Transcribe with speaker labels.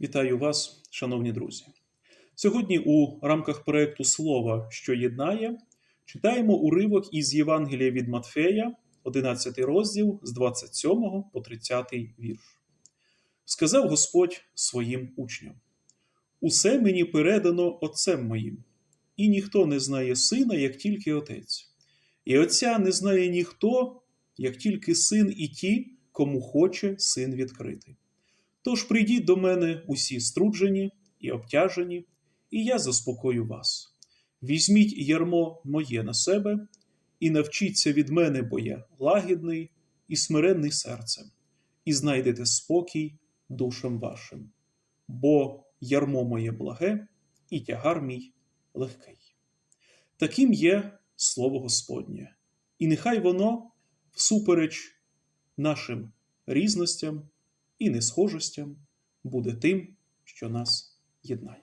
Speaker 1: Вітаю вас, шановні друзі. Сьогодні у рамках проєкту Слово, що єднає, читаємо уривок із Євангелія від Матфея, 11 розділ з 27 по 30 вірш. Сказав Господь своїм учням: Усе мені передано Отцем моїм, і ніхто не знає сина, як тільки Отець, і Отця не знає ніхто, як тільки син і ті, кому хоче син відкрити. Тож прийдіть до мене усі струджені і обтяжені, і я заспокою вас. Візьміть ярмо моє на себе і навчіться від мене, бо я лагідний і смиренний серцем, і знайдете спокій душам вашим, бо ярмо моє благе, і тягар мій легкий. Таким є слово Господнє, і нехай воно всупереч нашим різностям і несхожостям буде тим, що нас єднає.